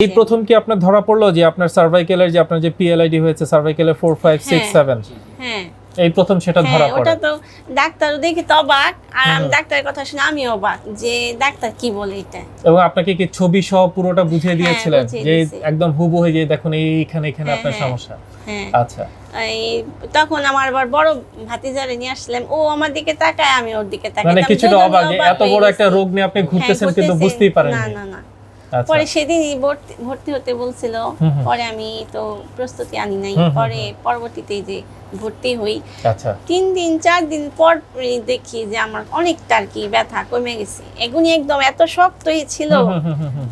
এই প্রথম কি আপনার ধরা পড়ল যে আপনার সার্ভাইকেলের যে আপনার যে পিএলআইডি হয়েছে সার্ভাইকেলের ফোর ফাইভ সিক্স হ্যাঁ। সেভেন হ্যাঁ। এই প্রথম সেটা ধরা হ্যাঁ পড়ে। ওটা তো ডাক্তার দেখে তো অবাক। আর আমি ডাক্তারের কথা শুনে আমি অবাক যে ডাক্তার কি বলে এটা? এবং আপনাকে কি ছবি সহ পুরোটা বুঝিয়ে হ্যাঁ, দিয়েছিলেন যে একদম হুবহু হয়ে যে দেখুন এইখানে এখানে হ্যাঁ, আপনার। সমস্যা। হ্যাঁ। আচ্ছা। এই তখন আমার আবার বড় ভাতিজারে নিয়ে আসলাম ও আমার দিকে তাকায় আমি ওর দিকে তাকাই। মানে কিছুটা অবাক এত বড় একটা রোগ নিয়ে আপনি ঘুরতেছেন কিন্তু বুঝতেই পারেন না না না। পরে সেদিন ভর্তি হতে বলছিল। পরে আমি তো প্রস্তুতি আনি নাই। পরে পরবর্তীতে যে ভর্তি হই। আচ্ছা। তিন দিন চার দিন পর দেখি যে আমার অনেকটা আর কি ব্যথা কমে গেছে। এগুনি একদম এত শক্তই ছিল।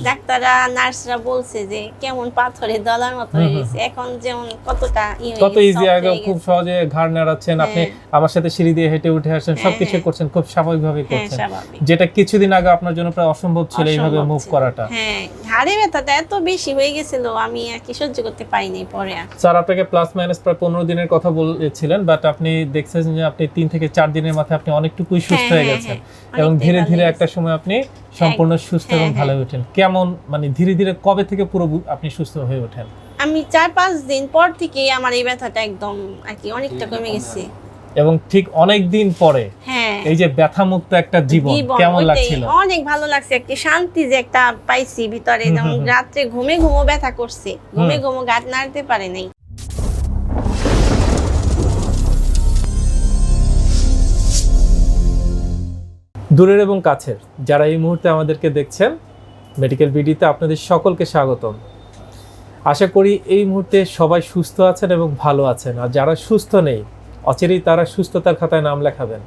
ডাক্তাররা নার্সরা বলছে যে কেমন পাথরে দলার মতো হয়ে। গেছে। এখন যেমন কতটা কত ইজি আগে খুব সহজে ঘাড় নাড়াচ্ছেন। আপনি হ্যাঁ। আমার সাথে সিঁড়ি দিয়ে হেঁটে উঠে আসেন হ্যাঁ, সবকিছু হ্যাঁ। করছেন খুব স্বাভাবিকভাবে করছেন। যেটা কিছুদিন আগে আপনার জন্য প্রায় অসম্ভব ছিল এইভাবে মুভ করাটা। হ্যাঁ ঘাড়ে ব্যথাটা এত বেশি হয়ে গেছিল আমি আর কি সহ্য করতে পারিনি পরে আর। স্যার আপনাকে প্লাস মাইনাস প্রায় পনেরো দিনের কথা বলেছিলেন বাট আপনি দেখছেন যে আপনি তিন থেকে চার দিনের মাথায় আপনি অনেকটুকুই সুস্থ হ্যাঁ, হয়ে হ্যাঁ, গেছেন। হ্যাঁ। এবং ধীরে ধীরে একটা সময় আপনি সম্পূর্ণ সুস্থ এবং ভালো হয়ে। ওঠেন কেমন মানে ধীরে ধীরে কবে থেকে পুরো আপনি সুস্থ হয়ে ওঠেন? আমি চার পাঁচ দিন পর থেকে আমার এই ব্যথাটা একদম আর কি অনেকটা কমে গেছে। এবং ঠিক অনেক দিন পরে হ্যাঁ। এই যে ব্যথা মুক্ত একটা জীবন কেমন লাগছিল? অনেক ভালো লাগছে একটা শান্তি যে একটা পাইছি ভিতরে যেমন। রাত্রে ঘুমে ঘুমো ব্যথা করছে ঘুমে ঘুমো গাট নাড়তে পারে নাই। দূরের এবং কাছের যারা এই মুহূর্তে আমাদেরকে দেখছেন মেডিকেল বিডিতে আপনাদের সকলকে স্বাগতম। আশা করি এই মুহূর্তে সবাই সুস্থ আছেন এবং ভালো আছেন আর যারা সুস্থ নেই অচিরেই তারা সুস্থতার খাতায় নাম লেখাবেন।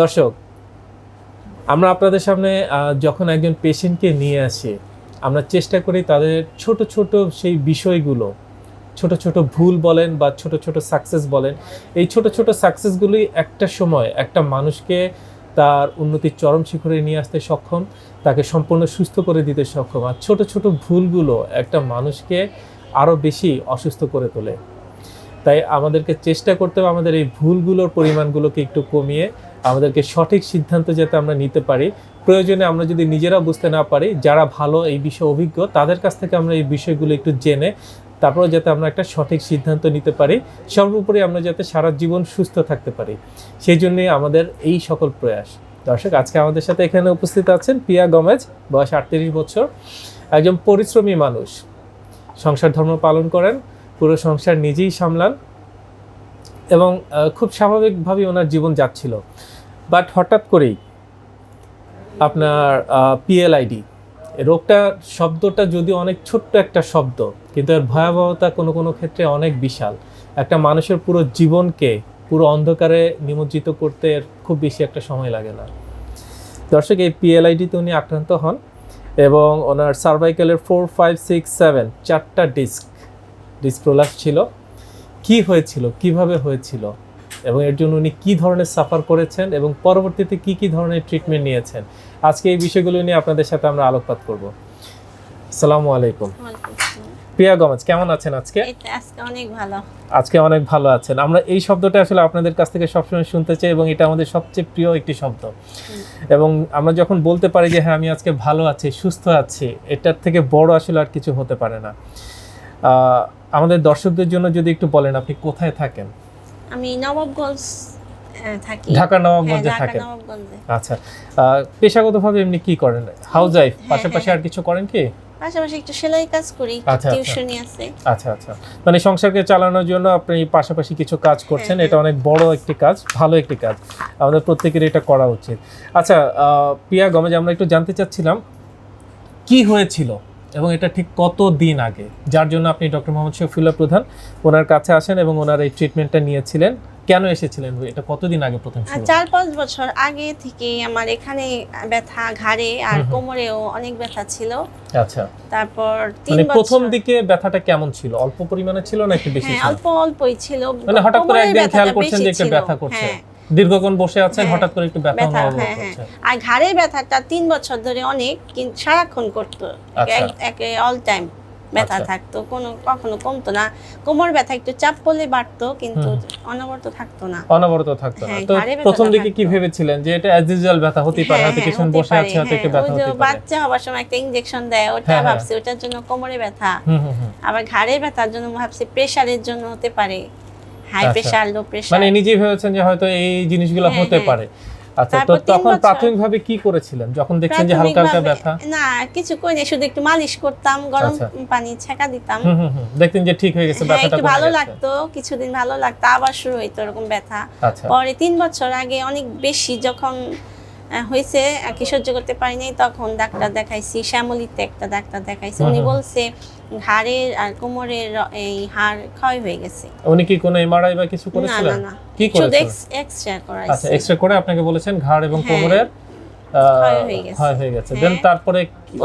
দর্শক, আমরা আপনাদের সামনে যখন একজন পেশেন্টকে নিয়ে আসি, আমরা চেষ্টা করি তাদের ছোট ছোট সেই বিষয়গুলো, ছোট ছোট ভুল বলেন বা ছোট ছোট সাকসেস বলেন, এই ছোট ছোট সাকসেসগুলি একটা সময় একটা মানুষকে তার উন্নতির চরম শিখরে নিয়ে আসতে সক্ষম, তাকে সম্পূর্ণ সুস্থ করে দিতে সক্ষম। আর ছোট ছোট ভুলগুলো একটা মানুষকে আরও বেশি অসুস্থ করে তোলে। তাই আমাদেরকে চেষ্টা করতে হবে আমাদের এই ভুলগুলোর পরিমাণগুলোকে একটু কমিয়ে আমাদেরকে সঠিক সিদ্ধান্ত যাতে আমরা নিতে পারি। প্রয়োজনে আমরা যদি নিজেরা বুঝতে না পারি যারা ভালো এই বিষয়ে অভিজ্ঞ, তাদের কাছ থেকে আমরা এই বিষয়গুলো একটু জেনে তারপরে যাতে আমরা একটা সঠিক সিদ্ধান্ত নিতে পারি। সর্বোপরি আমরা যাতে সারা জীবন সুস্থ থাকতে পারি। সেই জন্যই আমাদের এই সকল প্রয়াস। দর্শক, আজকে আমাদের সাথে এখানে উপস্থিত আছেন পিয়া গমেজ, বয়স আটত্রিশ বছর, একজন পরিশ্রমী মানুষ। সংসার ধর্ম পালন করেন পুরো সংসার নিজেই সামলান এবং খুব স্বাভাবিকভাবেই ওনার জীবন যাচ্ছিল। বাট হঠাৎ করেই আপনার পিএলআইডি রোগটা, শব্দটা যদি অনেক ছোট্ট একটা শব্দ, কিন্তু এর ভয়াবহতা কোনো কোনো ক্ষেত্রে অনেক বিশাল। একটা মানুষের পুরো জীবনকে, পুরো অন্ধকারে নিমজ্জিত করতে এর খুব বেশি একটা সময় লাগে না। দর্শক, এই পিএলআইডিতে উনি আক্রান্ত হন এবং ওনার সার্ভাইকেলের ফোর ফাইভ সিক্স সেভেন চারটা ডিস্ক ডিসপ্রোলাস ছিল। কি হয়েছিল? কীভাবে হয়েছিল? এবং এর জন্য উনি কী ধরনের সাফার করেছেন? এবং পরবর্তীতে কি কি ধরনের ট্রিটমেন্ট নিয়েছেন? আজকে এই বিষয়গুলো নিয়ে আপনাদের সাথে আমরা আলোকপাত করব। আসসালামু আলাইকুম। প্রিয়া গমেজ কেমন আছেন আজকে? আজকে অনেক ভালো। আজকে অনেক ভালো আছেন। আমরা এই শব্দটা আসলে আপনাদের কাছ থেকে সবসময় শুনতে চাই এবং এটা আমাদের সবচেয়ে প্রিয় একটি শব্দ। এবং আমরা যখন বলতে পারি যে হ্যাঁ আমি আজকে ভালো আছি সুস্থ আছি এটার থেকে বড় আসলে আর কিছু হতে পারে না। আমাদের দর্শকদের জন্য যদি একটু বলেন আপনি কোথায় থাকেন? আমি নবাবগঞ্জ থাকি। ঢাকা হ্যাঁ, নবাবগঞ্জে থাকেন। আচ্ছা পেশাগতভাবে এমনি কি করেন? হাউস ওয়াইফ হ্যাঁ, পাশাপাশি হ্যাঁ। আর কিছু করেন কি? পাশাপাশি একটু সেলাই কাজ করি আচ্ছা, আচ্ছা। টিউশনি আছে। আচ্ছা আচ্ছা। মানে সংসারকে চালানোর জন্য আপনি পাশাপাশি কিছু কাজ করছেন হ্যাঁ, এটা অনেক বড় একটি কাজ ভালো একটি কাজ। আমাদের প্রত্যেকের এটা করা উচিত। আচ্ছা পিয়া গমেজ আমরা একটু জানতে চাচ্ছিলাম কি হয়েছিল? এবং এটা ঠিক কত দিন আগে? যার জন্য আপনি ডক্টর মোহাম্মদ শফিউল্লাহ প্রধান ওনার কাছে আসেন এবং ওনার এই ট্রিটমেন্টটা নিয়েছিলেন। কেন এসেছিলেন এটা কতদিন আগে প্রথম শুরু চার পাঁচ বছর আগে থেকে আমার এখানে ব্যথা ঘাড়ে আর। কোমরেও অনেক ব্যথা ছিল। আচ্ছা। তারপর তিন মানে প্রথম দিকে ব্যথাটা কেমন ছিল? অল্প পরিমাণে ছিল না একটু বেশি হ্যাঁ ছিল? অল্প অল্পই ছিল। মানে হঠাৎ করে একদিন খেয়াল করছেন যে একটু ব্যথা করছে। হ্যাঁ। দীর্ঘক্ষণ বসে আছেন হ্যাঁ। হঠাৎ করে একটু ব্যথা অনুভব হ্যাঁ হ্যাঁ। আর ঘাড়ের ব্যথাটা তিন বছর ধরে অনেক কিন্তু সারাক্ষণ করতো। আচ্ছা। একে অল টাইম ব্যথা আচ্ছা। থাকতো কোনো কখনো কমতো না। কোমর ব্যথা একটু চাপ পড়লে বাড়তো কিন্তু অনবরত থাকতো না। অনবরত থাকতো না। তো ঘাড়ে প্রথম দিকে কি ভেবেছিলেন যে এটা অ্যাজ ইউজুয়াল ব্যথা হতেই পারে? হয়তো হ্যাঁ, বসে আছে হয়তো একটু। ব্যথা হতে পারে। বাচ্চা হওয়ার সময় একটা ইনজেকশন দেয় ওটা। ভাবছি ওটার জন্য কোমরে ব্যথা। আবার ঘাড়ের ব্যথার জন্য ভাবছি প্রেসারের জন্য হতে পারে। হাই। প্রেসার লো প্রেসার মানে নিজেই ভেবেছেন যে হয়তো এই জিনিসগুলো হ্যাঁ, হতে হ্যাঁ। পারে। আচ্ছা তো তখন প্রাথমিকভাবে কি করেছিলেন? যখন দেখছেন যে হালকা হালকা ব্যথা? না কিছু কই না, শুধু একটু মালিশ করতাম গরম আচ্ছা। পানি ছেঁকা দিতাম। হুম হুম হুম। দেখতেন যে ঠিক হয়ে গেছে হ্যাঁ ব্যথাটা একটু ভালো লাগতো কিছুদিন ভালো লাগতো আবার শুরু হইতো এরকম ব্যথা। আচ্ছা। পরে তিন বছর আগে অনেক বেশি যখন হয়েছে কি সহ্য করতে পারিনি। তখন ডাক্তার দেখাইছি শ্যামলিতে একটা ডাক্তার দেখাইছি। উনি বলছে ঘাড়ের আর কোমরের এই হাড় ক্ষয় হয়ে গেছে। উনি কি কোনো এমআরআই বা কিছু করেছিলেন না না। কি শুধু করেছিলেন? এক্স রে আচ্ছা করাইছি এক্সরে করে আপনাকে বলেছেন ঘাড় এবং হ্যাঁ। কোমরের ক্ষয় হয়ে গেছে। হয়ে হ্যাঁ। দেন তারপরে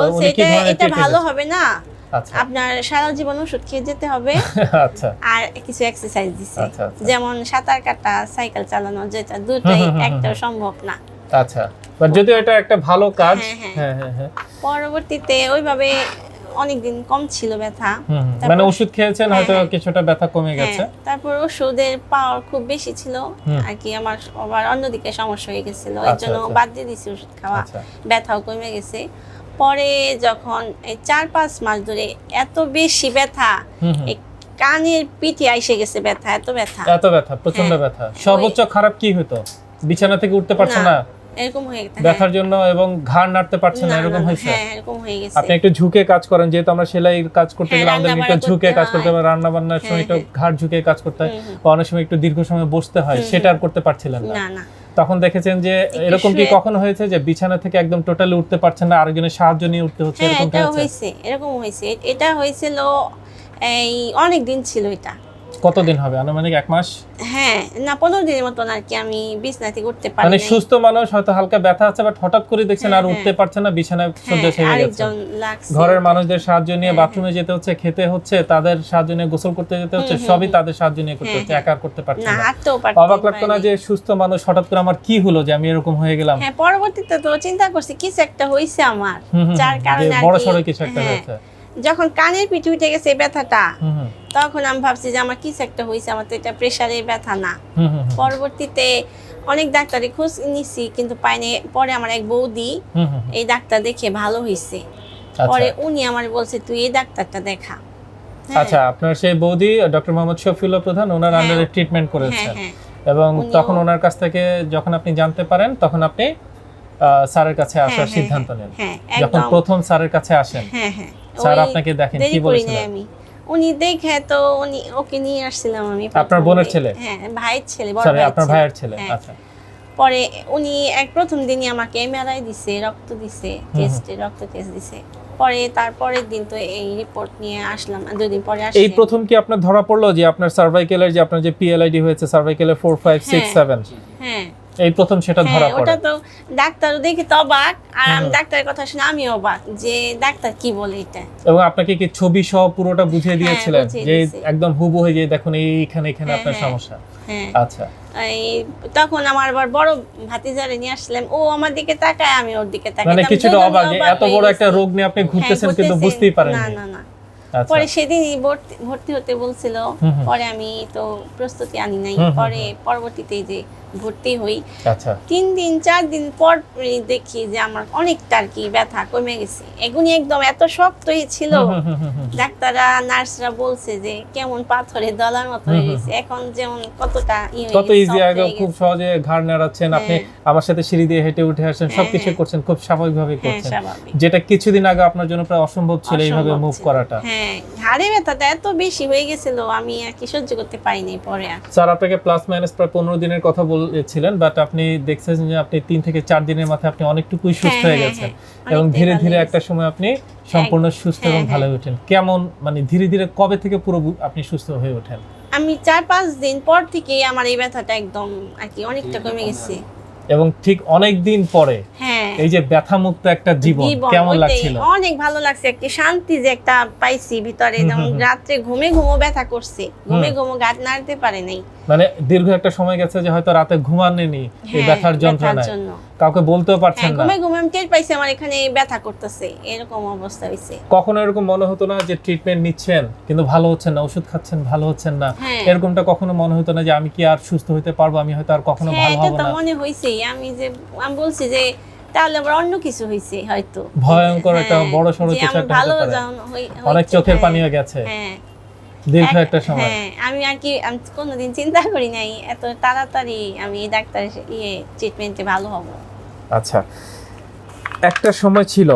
উনি কি এটা ধরনের এটা ভালো হবে না। আচ্ছা। আপনার সারা জীবন ওষুধ খেয়ে যেতে হবে। আচ্ছা। আর কিছু এক্সারসাইজ দিছে। আচ্ছা, আচ্ছা। যেমন সাঁতার কাটা সাইকেল চালানো যেটা দুটোই হুম। সম্ভব না। আচ্ছা বাট যদিও এটা একটা ভালো কাজ হ্যাঁ, হ্যাঁ। হ্যাঁ হ্যাঁ হ্যাঁ। পরবর্তীতে ওইভাবে অনেকদিন কম ছিল ব্যথা। মানে ওষুধ খেয়েছেন হ্যাঁ, হয়তো হ্যাঁ। কিছুটা ব্যথা কমে গেছে। তারপর ওষুধের পাওয়ার খুব বেশি ছিল। আর কি আমার আবার অন্যদিকে সমস্যা হয়ে গেছিল। এর আচ্ছা, জন্য আচ্ছা। বাদ দিয়ে দিছি ওষুধ খাওয়া। আচ্ছা। ব্যথাও কমে গেছে। পরে যখন এই চার পাঁচ মাস ধরে এত বেশি ব্যথা কানের পিঠে আইসে গেছে ব্যথা এত ব্যথা। এত ব্যথা প্রচণ্ড। ব্যথা। সর্বোচ্চ খারাপ কি হতো? বিছানা থেকে উঠতে পারছে না? এরকম হয়ে গেছে। ব্যথার জন্য এবং ঘাড় নাড়তে পারছে না এরকম হয়েছে? হ্যাঁ এরকম হয়ে গেছে। আপনি একটু ঝুঁকে কাজ করেন যেহেতু আমরা সেলাইয়ের কাজ করতে হ্যাঁ, গেলে আমাদের একটু ঝুঁকে কাজ করতে হয়। রান্না বান্নার সময় হ্যাঁ, একটু ঘাড় ঝুঁকে কাজ করতে হয় অনেক সময় একটু দীর্ঘ সময় বসতে হয় সেটা আর করতে পারছিলেন না। না তখন দেখেছেন যে এরকম কি কখনো হয়েছে যে বিছানা থেকে একদম টোটালি উঠতে পারছেন না আরেকজনের সাহায্য নিয়ে উঠতে হচ্ছে হ্যাঁ এরকম হয়েছে? এরকম হয়েছে। এটা হয়েছিল এই অনেক দিন ছিল এটা। কতদিন হবে? আনুমানিক এক মাস? হ্যাঁ না পনেরো দিনের মতন আর কি আমি বিছনা থেকে উঠতে পারি মানে সুস্থ মানুষ হয়তো হালকা ব্যথা আছে বাট হঠাৎ করে দেখছেন আর হ্যাঁ, উঠতে পারছেন না বিছানায় হ্যাঁ, শয্যাশায়ী হয়ে গেছে। ঘরের মানুষদের সাহায্য নিয়ে হ্যাঁ, বাথরুমে যেতে হচ্ছে খেতে হচ্ছে তাদের সাহায্য নিয়ে গোসল করতে যেতে হচ্ছে সবই তাদের সাহায্য নিয়ে করতে হ্যাঁ, হচ্ছে হ্যাঁ। একা করতে পারছে না। অবাক লাগতো না যে সুস্থ মানুষ হঠাৎ করে আমার কি হলো যে আমি এরকম হয়ে গেলাম? হ্যাঁ পরবর্তীতে তো চিন্তা করছি কিছু একটা হয়েছে আমার। যার কারণে বড় সড়ো কিছু একটা হ্যাঁ, হয়েছে। যখন কানের পিঠে উঠে গেছে ব্যথাটা তখন আমি ভাবছি যে আমার কিছু একটা হয়েছে আমার তো এটা প্রেশারের ব্যথা না। পরবর্তীতে অনেক ডাক্তারি খোঁজ নিছি কিন্তু পাইনি। পরে আমার এক বৌদি এই ডাক্তার দেখে ভালো হয়েছে আচ্ছা। পরে উনি আমার বলছে তুই এই ডাক্তারটা দেখা। হ্যাঁ, আচ্ছা আপনার সেই বৌদি ডক্টর মোহাম্মদ শফিউল্লাহ প্রধান ওনার হ্যাঁ। আন্ডারে ট্রিটমেন্ট হ্যাঁ করেছেন। হ্যাঁ। এবং তখন ওনার কাছ থেকে যখন আপনি জানতে পারেন তখন আপনি স্যারের কাছে হ্যাঁ, আসার হ্যাঁ, সিদ্ধান্ত নেন। হ্যাঁ যখন প্রথম স্যারের কাছে আসেন। হ্যাঁ হ্যাঁ। স্যার আপনাকে দেখেন কি বলেছিলেন আমি উনি দেখে তো উনি ওকে নিয়ে আসছিলাম আমি আপনার বোনের। ছেলে? হ্যাঁ ভাইয়ের ছেলে বড় ভাইয়ের আপনার ভাইয়ের ছেলে হ্যাঁ। আচ্ছা পরে উনি এক প্রথম দিনই আমাকে এমআরআই দিছে রক্ত দিছে। টেস্টে রক্ত টেস্ট দিছে পরে তারপরের দিন তো এই রিপোর্ট নিয়ে আসলাম দুই দিন পরে এই আসছি প্রথম কি আপনার ধরা পড়ল যে আপনার সার্ভাইকেলের যে আপনার যে পিএলআইডি হয়েছে সার্ভাইকেলের ফোর ফাইভ সিক্স হ্যাঁ। হ্যাঁ এই প্রথম সেটা ধরা হ্যাঁ পড়ে। ওটা তো ডাক্তার দেখে তো অবাক আর আমি ডাক্তারের কথা শুনে আমি অবাক যে ডাক্তার কি বলে এটা। এবং আপনাকে কি ছবি সহ পুরোটা বুঝিয়ে হ্যাঁ, দিয়েছিলেন যে একদম হুবহু হয়ে যে দেখুন এইখানে এখানে হ্যাঁ, আপনার হ্যাঁ। সমস্যা। হ্যাঁ। আচ্ছা। এই তখন আমার আবার বড় ভাতিজারে নিয়ে আসলাম ও আমার দিকে তাকায় আমি ওর দিকে তাকাই। মানে কিছুটা অবাক যে এত বড় একটা রোগ নিয়ে আপনি ঘুরতেছেন হ্যাঁ, কিন্তু বুঝতেই পারেন না না না। আচ্ছা। পরে সেদিনই ভর্তি হতে বলছিল। পরে আমি তো প্রস্তুতি আনি নাই পরে পরবর্তীতে যে ভর্তি হই। আচ্ছা। তিন দিন চার দিন পর দেখি যে আমার অনেকটা আর কি ব্যথা কমে গেছে। এগুনি একদম এত শক্তই ছিল। ডাক্তাররা নার্সরা বলছে যে কেমন পাথরে দলার মতো হয়ে। গেছে এখন যেমন কতটা কত ইজি আগে খুব সহজে ঘাড় নাড়াচ্ছেন। আপনি হ্যাঁ। আমার সাথে সিঁড়ি দিয়ে হেঁটে উঠে আসেন হ্যাঁ, সবকিছু হ্যাঁ। করছেন খুব স্বাভাবিকভাবে করছেন। যেটা কিছুদিন আগে আপনার জন্য প্রায় অসম্ভব ছিল এইভাবে মুভ করাটা। হ্যাঁ ঘাড়ে ব্যথাটা এত বেশি হয়ে গেছিল আমি আর কি সহ্য করতে পারিনি পরে আর। স্যার আপনাকে প্লাস মাইনাস প্রায় পনেরো দিনের কথা বলেছিলেন বাট আপনি দেখছেন যে আপনি তিন থেকে চার দিনের মাথায় আপনি অনেকটুকুই সুস্থ হ্যাঁ, হয়ে হ্যাঁ, গেছেন হ্যাঁ। এবং ধীরে ধীরে একটা সময় আপনি সম্পূর্ণ সুস্থ এবং ভালো হয়ে। ওঠেন কেমন মানে ধীরে ধীরে কবে থেকে পুরো আপনি সুস্থ হয়ে ওঠেন? আমি চার পাঁচ দিন পর থেকে আমার এই ব্যথাটা একদম আর কি অনেকটা কমে গেছে। এবং ঠিক অনেক দিন পরে হ্যাঁ। এই যে ব্যথা মুক্ত একটা জীবন কেমন। লাগছিল? অনেক ভালো লাগছে একটি শান্তি যে একটা পাইছি ভিতরে যেমন। রাত্রে ঘুমে ঘুমো ব্যথা করছে। ঘুমে ঘুমো গাট নাড়তে পারে নাই। মানে দীর্ঘ একটা সময় গেছে যে হয়তো রাতে ঘুমাননি এই হ্যাঁ, ব্যথার যন্ত্রণায়। কাউকে বলতেও পারছেন হ্যাঁ না ঘুমে ঘুমে টের পাইছি আমার এখানে ব্যথা করতেছে এরকম অবস্থা হয়েছে কখনো এরকম মনে হতো না যে ট্রিটমেন্ট নিচ্ছেন কিন্তু ভালো হচ্ছেন না ওষুধ খাচ্ছেন ভালো হচ্ছেন না। হ্যাঁ। এরকমটা কখনো মনে হতো না যে আমি কি আর সুস্থ হতে পারব আমি হয়তো আর কখনো ভালো এটা হব তো মনে হয়েছে আমি যে আমি বলছি যে তাহলে আবার অন্য কিছু হয়েছে হয়তো। ভয়ঙ্কর একটা বড় বড়সড় কিছু একটা ভালো হতে পারে। অনেক চোখের পানিও গেছে। হ্যাঁ। দীর্ঘ একটা সময়। হ্যাঁ আমি আর কি কোনোদিন চিন্তা করি নাই এত তাড়াতাড়ি আমি ডাক্তার ইয়ে ট্রিটমেন্টে ভালো হব। আচ্ছা একটা সময় ছিল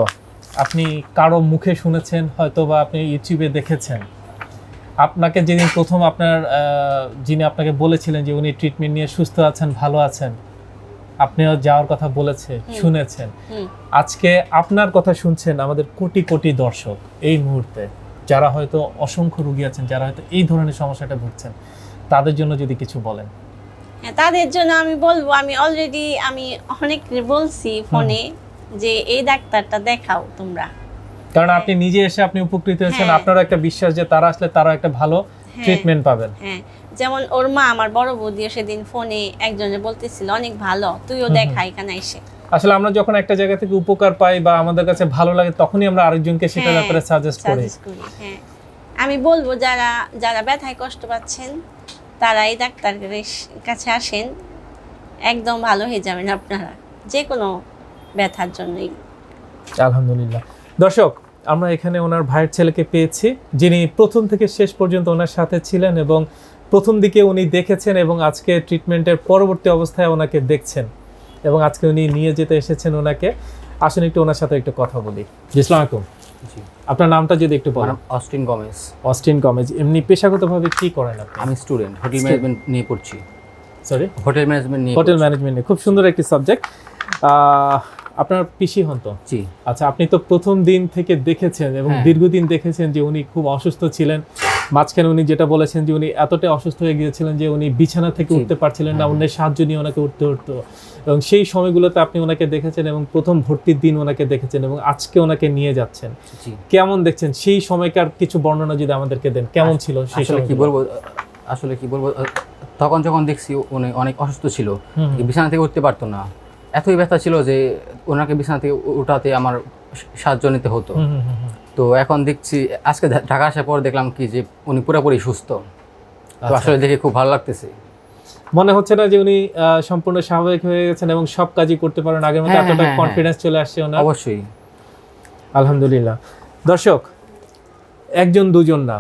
আপনি কারও মুখে শুনেছেন হয়তো বা আপনি ইউটিউবে দেখেছেন। আপনাকে যেদিন প্রথম আপনার যিনি আপনাকে বলেছিলেন যে উনি ট্রিটমেন্ট নিয়ে সুস্থ আছেন ভালো আছেন আপনিও যাওয়ার কথা বলেছে শুনেছেন। আজকে আপনার কথা শুনছেন আমাদের কোটি কোটি দর্শক এই মুহূর্তে। যারা হয়তো অসংখ্য রুগী আছেন যারা হয়তো এই ধরনের সমস্যাটা ভুগছেন তাদের জন্য যদি কিছু বলেন। হ্যাঁ তাদের জন্য আমি বলব আমি অলরেডি আমি অনেক বলছি ফোনে যে এই ডাক্তারটা দেখাও তোমরা। কারণ আপনি নিজে এসে আপনি উপকৃত হয়েছেন হ্যাঁ। আপনারও একটা বিশ্বাস যে তারা আসলে তারা একটা ভালো হ্যাঁ। ট্রিটমেন্ট পাবেন। হ্যাঁ। যেমন ওর মা আমার বড় বৌদিও সেদিন ফোনে একজনে বলতেছিল অনেক ভালো তুইও দেখা এখানে এসে। আসলে আমরা যখন একটা জায়গা থেকে উপকার পাই বা আমাদের কাছে ভালো লাগে তখনই আমরা আরেকজনকে সেটার হ্যাঁ, ব্যাপারে সাজেস্ট করি। সাজেস্ট করি হ্যাঁ। আমি বলব যারা যারা ব্যথায় কষ্ট পাচ্ছেন তারা এই ডাক্তারের কাছে আসেন। একদম ভালো হয়ে যাবেন আপনারা যে কোনো ব্যথার জন্যই। আলহামদুলিল্লাহ। দর্শক আমরা এখানে ওনার ভাইয়ের ছেলেকে পেয়েছি যিনি প্রথম থেকে শেষ পর্যন্ত ওনার সাথে ছিলেন এবং প্রথম দিকে উনি দেখেছেন এবং আজকে ট্রিটমেন্টের পরবর্তী অবস্থায় ওনাকে দেখছেন। এবং আজকে উনি নিয়ে যেতে এসেছেন ওনাকে। আসুন একটু ওনার সাথে একটু কথা বলি। আলাইকুম। আপনার নামটা যদি একটু বলেন। অস্টিন গমেজ অস্টিন কমেজ এমনি পেশাগতভাবে কি করেন আপনি? আমি স্টুডেন্ট হোটেল ম্যানেজমেন্ট নিয়ে পড়ছি। সরি হোটেল ম্যানেজমেন্ট নিয়ে হোটেল। ম্যানেজমেন্ট খুব সুন্দর একটি সাবজেক্ট। আপনার পিসি হন তো? জি। আচ্ছা আপনি তো প্রথম দিন থেকে দেখেছেন এবং হ্যাঁ। দীর্ঘদিন দেখেছেন যে উনি খুব অসুস্থ ছিলেন। মাঝখানে উনি যেটা বলেছেন যে উনি এতটাই অসুস্থ হয়ে গিয়েছিলেন যে উনি বিছানা থেকে উঠতে পারছিলেন না হ্যাঁ। অন্যের সাহায্য নিয়ে ওনাকে উঠতে হতো। এবং সেই সময়গুলোতে আপনি ওনাকে দেখেছেন এবং প্রথম ভর্তির দিন ওনাকে দেখেছেন এবং আজকে ওনাকে নিয়ে যাচ্ছেন। কেমন দেখছেন? সেই সময়কার কিছু বর্ণনা যদি আমাদেরকে দেন কেমন ছিল সেই সময় কি বলব আসলে কি বলব তখন যখন দেখছি উনি অনেক অসুস্থ ছিল। বিছানা থেকে উঠতে পারতো না। এতই ব্যথা ছিল যে ওনাকে বিছানা থেকে উঠাতে আমার সাহায্য নিতে হতো। তো এখন দেখছি আজকে ঢাকা আসার পর দেখলাম কি যে উনি পুরোপুরি সুস্থ। তো আচ্ছা। আসলে দেখে খুব ভালো লাগতেছে। মনে হচ্ছে না যে উনি সম্পূর্ণ স্বাভাবিক হয়ে গেছেন এবং সব কাজই করতে পারেন আগের মতো হ্যাঁ, এতটা হ্যাঁ, হ্যাঁ। কনফিডেন্স চলে আসছে ওনার। অবশ্যই। আলহামদুলিল্লাহ। দর্শক একজন দুজন না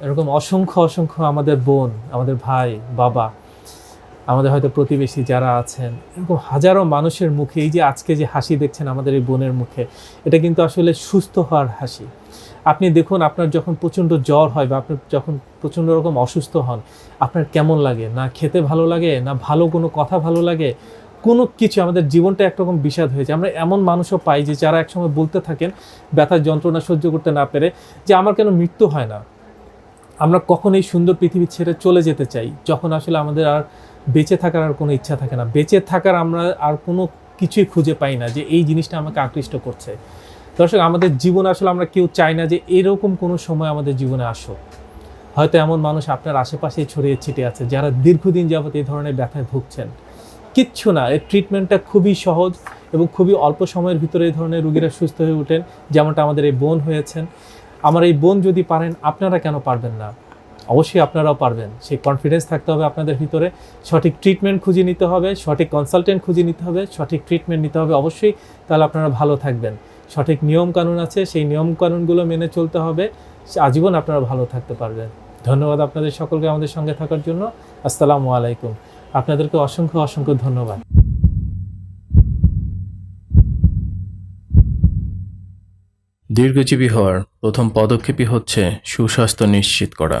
এরকম অসংখ্য অসংখ্য আমাদের বোন আমাদের ভাই বাবা আমাদের হয়তো প্রতিবেশী যারা আছেন, এরকম হাজারো মানুষের মুখে, এই যে আজকে যে হাসি দেখছেন আমাদের এই বোনের মুখে, এটা কিন্তু আসলে সুস্থ হওয়ার হাসি। আপনি দেখুন, আপনার যখন প্রচণ্ড জ্বর হয় বা আপনি যখন প্রচণ্ড রকম অসুস্থ হন, আপনার কেমন লাগে? না খেতে ভালো লাগে? না ভালো কোনো কথা ভালো লাগে? কোনো কিছু, আমাদের জীবনটা একরকম বিষাদ হয়েছে। আমরা এমন মানুষও পাই যে, যারা একসময় বলতে থাকেন, ব্যথার যন্ত্রণা সহ্য করতে না পেরে, যে আমার কেন মৃত্যু হয় না? আমরা কখন এই সুন্দর পৃথিবী ছেড়ে চলে যেতে চাই, যখন আসলে আমাদের আর বেঁচে থাকার আর কোনো ইচ্ছা থাকে না। বেঁচে থাকার আমরা আর কোনো কিছুই খুঁজে পাই না যে এই জিনিসটা আমাকে আকৃষ্ট করছে। দর্শক, আমাদের জীবন আসলে আমরা কেউ চাই না যে এরকম কোনো সময় আমাদের জীবনে আসুক। হয়তো এমন মানুষ আপনার আশেপাশেই ছড়িয়ে ছিটে আছে, যারা দীর্ঘদিন যাবত এই ধরনের ব্যথায় ভুগছেন। কিচ্ছু না, এর ট্রিটমেন্টটা খুবই সহজ এবং খুবই অল্প সময়ের ভিতরে এই ধরনের রুগীরা সুস্থ হয়ে ওঠেন, যেমনটা আমাদের এই বোন হয়েছেন। আমার এই বোন যদি পারেন, আপনারা কেন পারবেন না? অবশ্যই আপনারাও পারবেন। সেই কনফিডেন্স থাকতে হবে আপনাদের ভিতরে। সঠিক ট্রিটমেন্ট খুঁজে নিতে হবে, সঠিক কনসালটেন্ট খুঁজে নিতে হবে, সঠিক ট্রিটমেন্ট নিতে হবে অবশ্যই, তাহলে আপনারা ভালো থাকবেন। সঠিক নিয়ম কানুন আছে, সেই নিয়ম কানুনগুলো মেনে চলতে হবে। আজীবন আপনারা ভালো থাকতে পারবেন। ধন্যবাদ আপনাদের সকলকে আমাদের সঙ্গে থাকার জন্য। আসসালামু আলাইকুম। আপনাদেরকে অসংখ্য অসংখ্য ধন্যবাদ। দীর্ঘজীবী হওয়ার প্রথম পদক্ষেপই হচ্ছে সুস্বাস্থ্য নিশ্চিত করা।